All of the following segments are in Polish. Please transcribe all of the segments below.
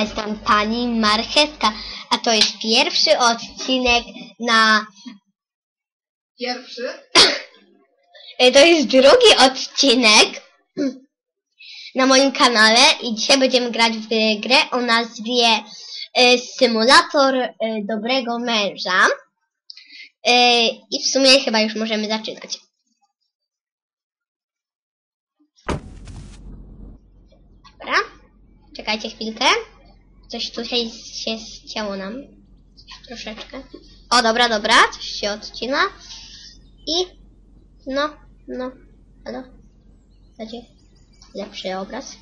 ja jestem pani Marchetka, a to jest pierwszy odcinek na... Pierwszy. e, To jest drugi odcinek na moim kanale i dzisiaj będziemy grać w grę o nazwie e, Symulator e, Dobrego Męża. I w sumie chyba już możemy zaczynać. Dobra. Czekajcie chwilkę. Coś tutaj się chciało nam. Troszeczkę. O, dobra, dobra. Coś się odcina. I... No, no. Halo? Będzie lepszy obraz.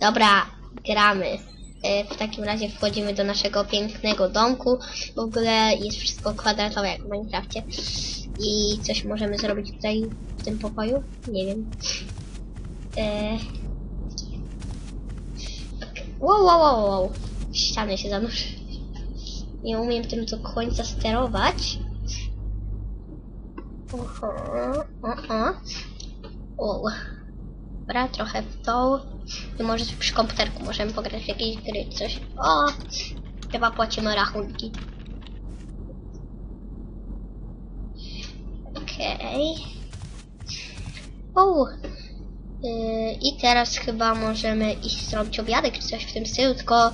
Dobra, gramy. E, W takim razie wchodzimy do naszego pięknego domku. W ogóle jest wszystko kwadratowe jak w Minecrafcie. I coś możemy zrobić tutaj w tym pokoju? Nie wiem. E... Wow, wow, wow, wow. Ściany się zanurzy. Nie umiem tym do końca sterować. Oho, oho. Wow. Dobra, trochę w tą. I może przy komputerku możemy pograć w jakieś gry, coś. O! Chyba płacimy rachunki. Okej. O! Yy, I teraz chyba możemy iść zrobić obiadek czy coś w tym stylu, tylko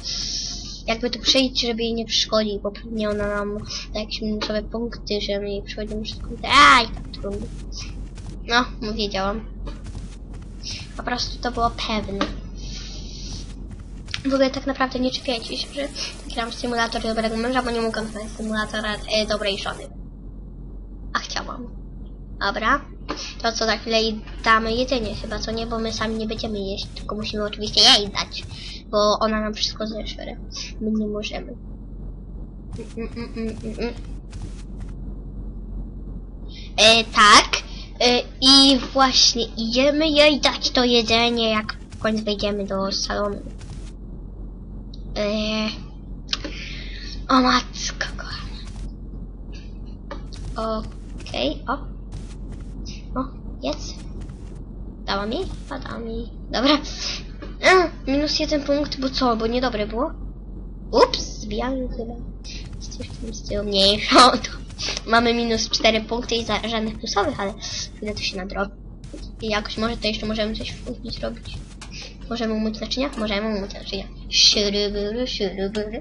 jakby tu przyjść, żeby jej nie przeszkodzić, bo pewnie ona nam da jakieś minusowe punkty, że my jej przychodzimy wszystko. Aj, tak trudno. No, no wiedziałam. Po prostu to było pewne. W ogóle tak naprawdę nie czepiajcie się, że gram symulator dobrego męża, bo nie mogłam znaleźć symulatora e, dobrej żony. A chciałam. Dobra. To co za chwilę jej damy jedzenie chyba, co nie? Bo my sami nie będziemy jeść, tylko musimy oczywiście jej dać. Bo ona nam wszystko zeżre. My nie możemy. E, tak. E, I właśnie idziemy jej dać to jedzenie, jak w końcu wejdziemy do salonu. E, o matko kochana. Okej, o. O, jest. Dała mi? A dała mi. Dobra. Minus jeden punkt, bo co? Bo niedobre było? Ups, zbijamy chyba. Coś w tym stylu mniejsza. Mamy minus 4 punkty i za, żadnych plusowych, ale chwilę to się nadrobi. I jakoś może to jeszcze możemy coś w kuchni zrobić. Możemy umyć naczynia? Możemy umyć naczynia. Szuruburu, szuruburu.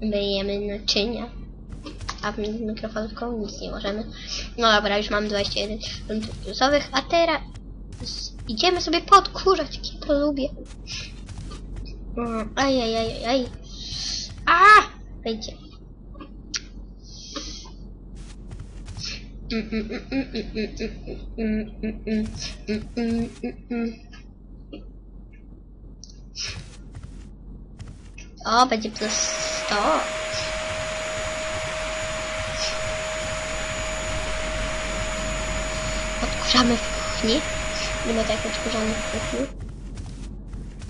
Myjemy naczynia a między mikrofonówką nic nie możemy. No dobra, już mam 21 punktów plusowych, a teraz idziemy sobie podkurzać, jakie to lubię. Aj, aj, aj, aj. A! Wejdzie. O, będzie plus 100. Odkurzamy w kuchni. Nie ma tak odkurzamy w kuchni.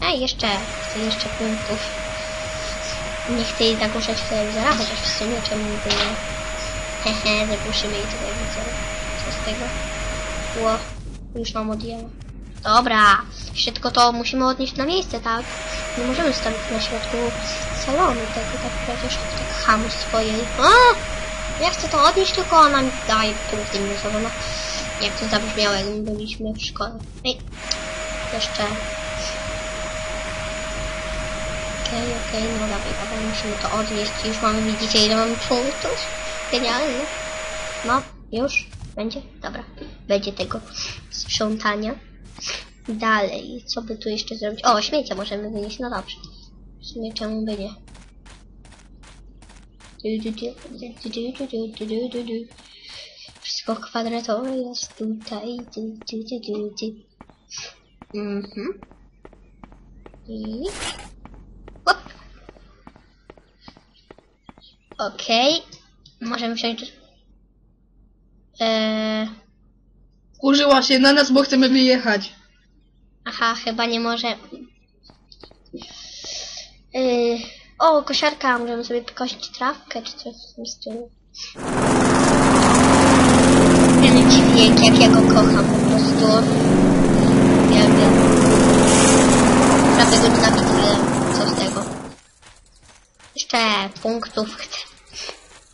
A jeszcze, chcę jeszcze punktów. Nie chcę jej zagłuszać telewizora, chociaż w sumie czemu by nie. Hehe, zagłuszymy jej telewizor. Co z tego? Ło, już mam odjęła. Dobra, jeszcze tylko to musimy odnieść na miejsce, tak? Nie możemy stać na środku salonu tego, tak przecież tak hamu swojej. A! Ja chcę to odnieść, tylko ona mi daje punkty minusowe. No, jak to zabrzmiało, jak my byliśmy w szkole. Ej, jeszcze. Okej, okej, no dawaj, dawaj, musimy to odnieść. Już mamy, widzicie, ile mamy punktów. Genialnie. No, już? Będzie? Dobra. Będzie tego sprzątania. Dalej, co by tu jeszcze zrobić? O, śmiecia możemy wynieść, no dobrze. W sumie czemu by nie? bo kwadratowe jest tutaj. Ty, ty, ty, ty, ty. Mhm. I... Hop. Okej. Okay. Możemy wziąć... Eee... Użyła się na nas, bo chcemy wyjechać. Aha, chyba nie może... Yy... O, kosiarka, możemy sobie kosić trawkę, czy coś w tym stylu. Dźwięk, jak ja go kocham po prostu. Uwielbiam. Dobra, tego nienawidzę. Co z tego? Jeszcze punktów chcę.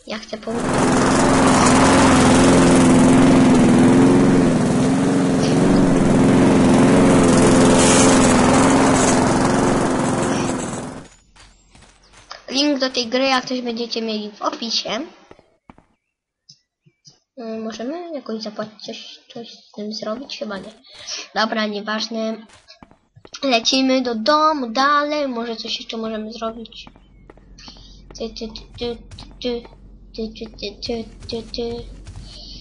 Ja chcę punktów. Link do tej gry, jak coś będziecie mieli w opisie. Y, Możemy jakoś zapłacić coś, coś z tym zrobić? Chyba nie. Dobra, nieważne. Lecimy do domu dalej. Może coś jeszcze możemy zrobić. Ty, ty, ty, ty, ty, ty, ty, ty.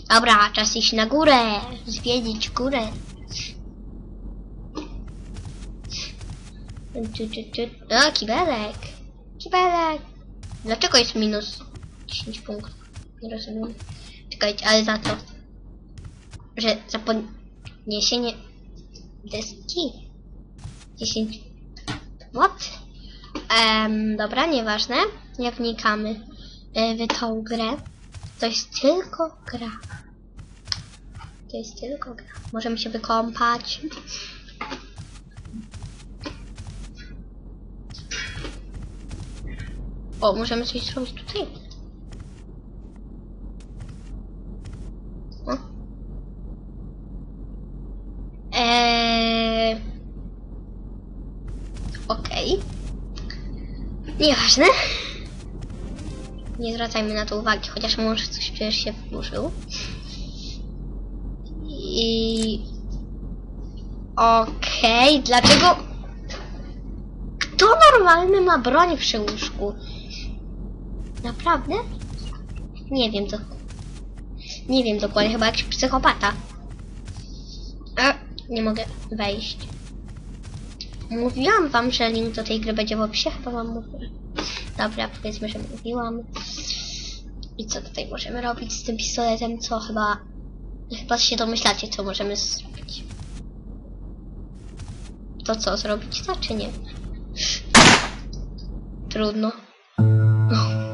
Dobra, czas iść na górę. Zwiedzić górę. O, kibelek. Kibelek. Dlaczego jest minus 10 punktów? Nie rozumiem. Czekajcie, ale za to, że za podniesienie deski 10 What? Em, dobra, nieważne. Nie wnikamy e, w tą grę. To jest tylko gra. To jest tylko gra. Możemy się wykąpać. O, możemy coś zrobić tutaj. O. Eee... Okej. Nieważne. Nie zwracajmy na to uwagi, chociaż może coś przecież się wkurzył. I... Okej, dlaczego... Kto normalny ma broń przy łóżku? Naprawdę? Nie wiem to. Nie wiem dokładnie, chyba jakiś psychopata. A, nie mogę wejść. Mówiłam wam, że link do tej gry będzie w opisie, chyba wam mówię. Dobra, powiedzmy, że mówiłam. I co tutaj możemy robić z tym pistoletem? Co chyba... Chyba się domyślacie, co możemy zrobić. To co, zrobić to, czy nie? Trudno.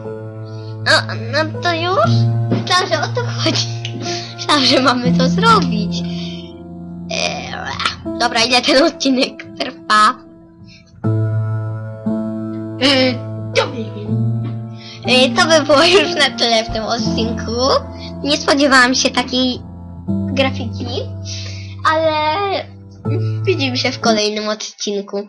No, no to już? Myślałam, że o to chodzi. Myślałam, że mamy to zrobić. Eee, dobra, ile ten odcinek trwa? Yy, to wiem. Eee, to by było już na tyle w tym odcinku. Nie spodziewałam się takiej grafiki, ale widzimy się w kolejnym odcinku.